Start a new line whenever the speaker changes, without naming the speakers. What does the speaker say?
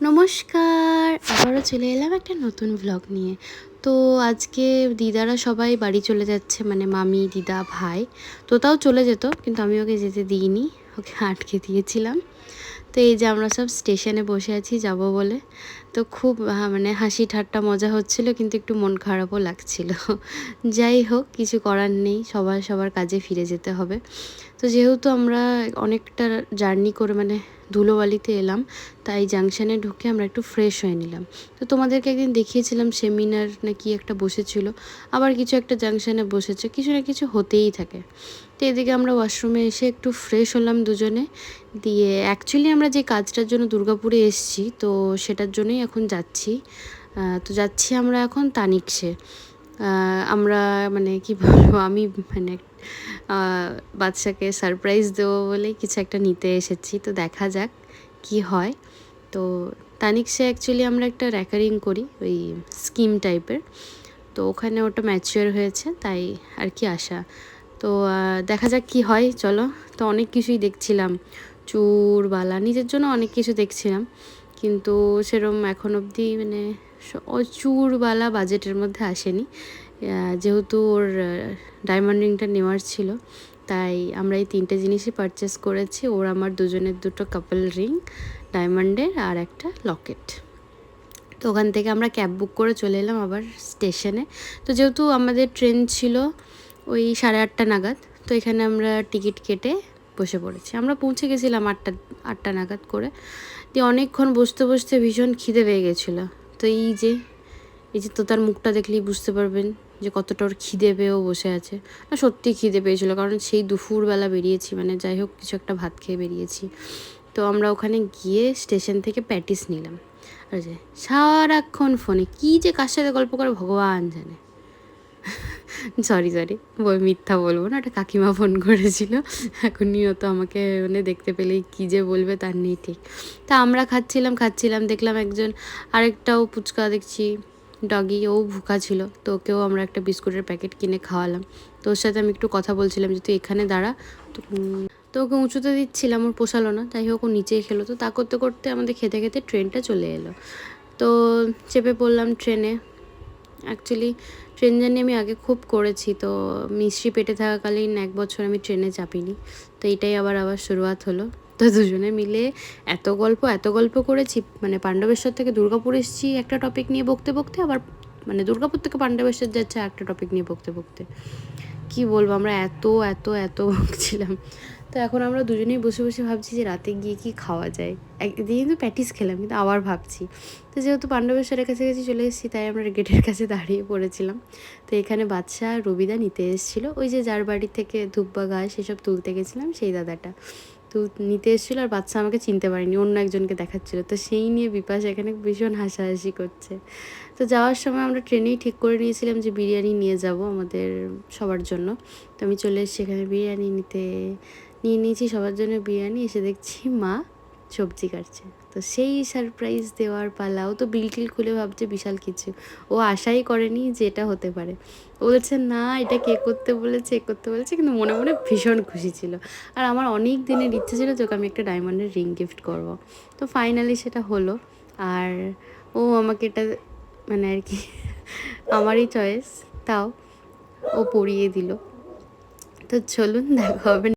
নমস্কার, আবারও চলে এলাম একটা নতুন ভ্লগ নিয়ে। তো আজকে দিদারা সবাই বাড়ি চলে যাচ্ছে মানে মামি, দিদা, ভাই। তো তাও চলে যেত, কিন্তু আমি ওকে যেতে দিইনি, ওকে আটকে দিয়েছিলাম। তো এই যে আমরা সব স্টেশনে বসে আছি, যাব বলে। তো খুব মানে হাসি ঠাট্টা মজা হচ্ছিল, কিন্তু একটু মন খারাপও লাগছিল। যাই হোক, কিছু করার নেই, সবার সবার কাজে ফিরে যেতে হবে। তো যেহেতু আমরা অনেকটা জার্নি করে মানে ধুলোবালিতে এলাম, তাই জাংশনে ঢুকে আমরা একটু ফ্রেশ হয়ে নিলাম। তো তোমাদেরকে একদিন দেখিয়েছিলাম সেমিনার না কি একটা বসেছিল, আবার কিছু একটা জাংশনে বসেছে, কিছু না কিছু হতেই থাকে। তো এদিকে আমরা ওয়াশরুমে এসে একটু ফ্রেশ হলাম দুজনে, দিয়ে অ্যাকচুয়ালি আমরা যে কাজটার জন্য দুর্গাপুরে এসেছি, তো সেটার জন্যই এখন যাচ্ছি। তো যাচ্ছি আমরা এখন তানিকসে আমরা মানে কি বলব, আমি মানে বাচ্চাকে সারপ্রাইজ দেবো বলে কিছু একটা নিতে এসেছি। তো দেখা যাক কি হয়। তো তানিকসে অ্যাকচুয়ালি আমরা একটা রেকারিং করি, ওই স্কিম টাইপের তো ওখানে ওটা ম্যাচিওর হয়েছে, তাই আর কি আশা। তো দেখা যাক কি হয়, চলো। তো অনেক কিছুই দেখছিলাম। চুর, বালা, নিজের জন্য অনেক কিছু দেখছিলাম। কিন্তু সেরম এখন অবধি মানে ও বাজেটের মধ্যে আসেনি। যেহেতু ওর ডায়মন্ড রিংটা নেওয়ার ছিল, তাই আমরা এই তিনটে জিনিসই পারচেস করেছি। ওর আমার দুজনের দুটো কাপল রিং ডায়মন্ডের আর একটা লকেট তো ওখান থেকে আমরা ক্যাব বুক করে চলে এলাম আবার স্টেশনে তো যেহেতু আমাদের ট্রেন ছিল ওই সাড়ে আটটা নাগাদ, তো এখানে আমরা টিকিট কেটে বসে পড়েছি। আমরা পৌঁছে গেছিলাম আটটা আটটা নাগাদ করে। দিয়ে অনেকক্ষণ বসতে বসতে ভীষণ খিদে পেয়ে গেছিল। তো এই যে এই যে তো তার মুখটা দেখলেই বুঝতে পারবেন যে কতটা ওর খিদে পেয়েও বসে আছে। না সত্যি খিদে পেয়েছিল, কারণ সেই দুপুরবেলা বেরিয়েছি মানে যাই হোক, কিছু একটা ভাত খেয়ে বেরিয়েছি। তো আমরা ওখানে গিয়ে স্টেশন থেকে প্যাটিস নিলাম। আর যে সারাক্ষণ ফোনে, কী যে কার সাথে গল্প করে, ভগবান জানে। সরি সরি মিথ্যা বলব না একটা কাকিমা ফোন করেছিল। এখন নিয়ত আমাকে মানে দেখতে পেলেই কী যে বলবে তার নেই ঠিক। তা আমরা খাচ্ছিলাম খাচ্ছিলাম, দেখলাম একজন আরেকটাও পুচকা দেখছি ডগি ও ভুকা ছিল। তো ওকেও আমরা একটা বিস্কুটের প্যাকেট কিনে খাওয়ালাম। তো ওর সাথে আমি একটু কথা বলছিলাম যে, তুই এখানে দাঁড়া। তো তো ওকে উঁচুতে দিচ্ছিলাম, ওর পোষালো না। যাই হোক, ও নিচেই খেলো। তো তা করতে করতে আমাদের খেতে খেতে ট্রেনটা চলে এলো। তো চেপে পড়লাম ট্রেনে অ্যাকচুয়ালি ট্রেন জার্নি আমি আগে খুব করেছি, তো মিষ্টি পেটে থাকাকালীন এক বছর আমি ট্রেনে চাপিনি। তো এটাই আবার আবার শুরুয়াত হলো। তো দুজনে মিলে এত গল্প এত গল্প করেছি মানে পাণ্ডবেশ্বর থেকে দুর্গাপুর এসেছি একটা টপিক নিয়ে বকতে বকতে, আবার মানে দুর্গাপুর থেকে পাণ্ডবেশ্বর যাচ্ছে একটা টপিক নিয়ে বকতে বকতে। কি বলব, আমরা এত এত এত বকছিলাম। তো এখন আমরা দুজনেই বসে বসে ভাবছি যে রাতে গিয়ে কি খাওয়া যায়। একদিন কিন্তু প্যাটিস খেলাম, কিন্তু আবার ভাবছি। তো যেহেতু পাণ্ডবেশ্বরের কাছে কাছে চলে এসেছি, তাই আমরা গেটের কাছে দাঁড়িয়ে পড়েছিলাম। তো এখানে বাচ্চা রবিদা নিতে এসেছিল। ওই যে যার বাড়ি থেকে ধূপ বা গাছ সেসব তুলতে গেছিলাম, সেই দাদাটা। তো নিতে এসেছিল আর বাচ্চা আমাকে চিনতে পারেনি, অন্য একজনকে দেখাচ্ছিলো। তো সেই নিয়ে বিপাশ এখানে ভীষণ হাসাহাসি করছে। তো যাওয়ার সময় আমরা ট্রেনেই ঠিক করে নিয়েছিলাম যে বিরিয়ানি নিয়ে যাব আমাদের সবার জন্য। তো আমি চলে এসেছি এখানে বিরিয়ানি নিতে। নিয়ে নিয়েছি, সবার জন্য বিরিয়ানি। এসে দেখছি মা সবজি কাটছে। তো সেই সারপ্রাইজ দেওয়ার পালা, ও তো বিলটিল খুলে ভাবছে বিশাল কিছু। ও আশাই করেনি যে এটা হতে পারে। ও বলছে, না, এটা কে করতে বলেছে, এ করতে বলেছে। কিন্তু মনে মনে ভীষণ খুশি ছিল। আর আমার অনেক দিনের ইচ্ছে ছিল তোকে আমি একটা ডায়মন্ডের রিং গিফট করব। তো ফাইনালি সেটা হলো। আর ও আমাকে এটা মানে আর কি, আমারই চয়েস তাও ও পরিয়ে দিল। তো চলুন, দেখা হবে